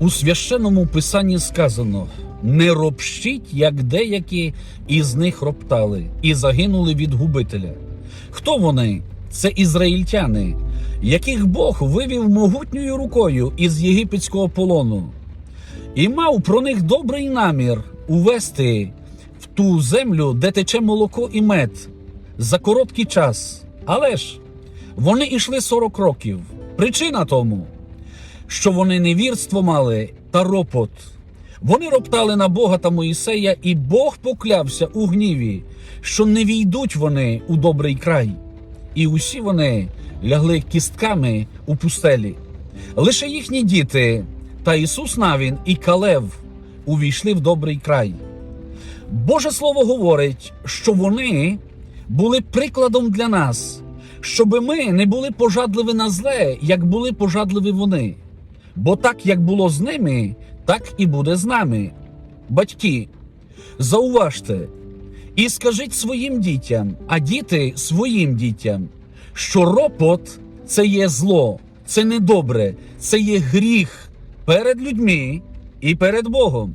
У священному писанні сказано: не ропщіть, як деякі із них роптали, і загинули від губителя. Хто вони? Це ізраїльтяни, яких Бог вивів могутньою рукою із єгипетського полону, і мав про них добрий намір увести в ту землю, де тече молоко і мед, за короткий час. Але ж вони йшли 40 років. Причина тому що вони невірство мали та ропот. Вони роптали на Бога та Моїсея, і Бог поклявся у гніві, що не війдуть вони у добрий край. І усі вони лягли кістками у пустелі. Лише їхні діти та Ісус Навін і Калев увійшли в добрий край. Боже Слово говорить, що вони були прикладом для нас, щоби ми не були пожадливі на зле, як були пожадливі вони. Бо так, як було з ними, так і буде з нами. Батьки, зауважте і скажіть своїм дітям, а діти своїм дітям, що ропот це є зло, це недобре, це є гріх перед людьми і перед Богом.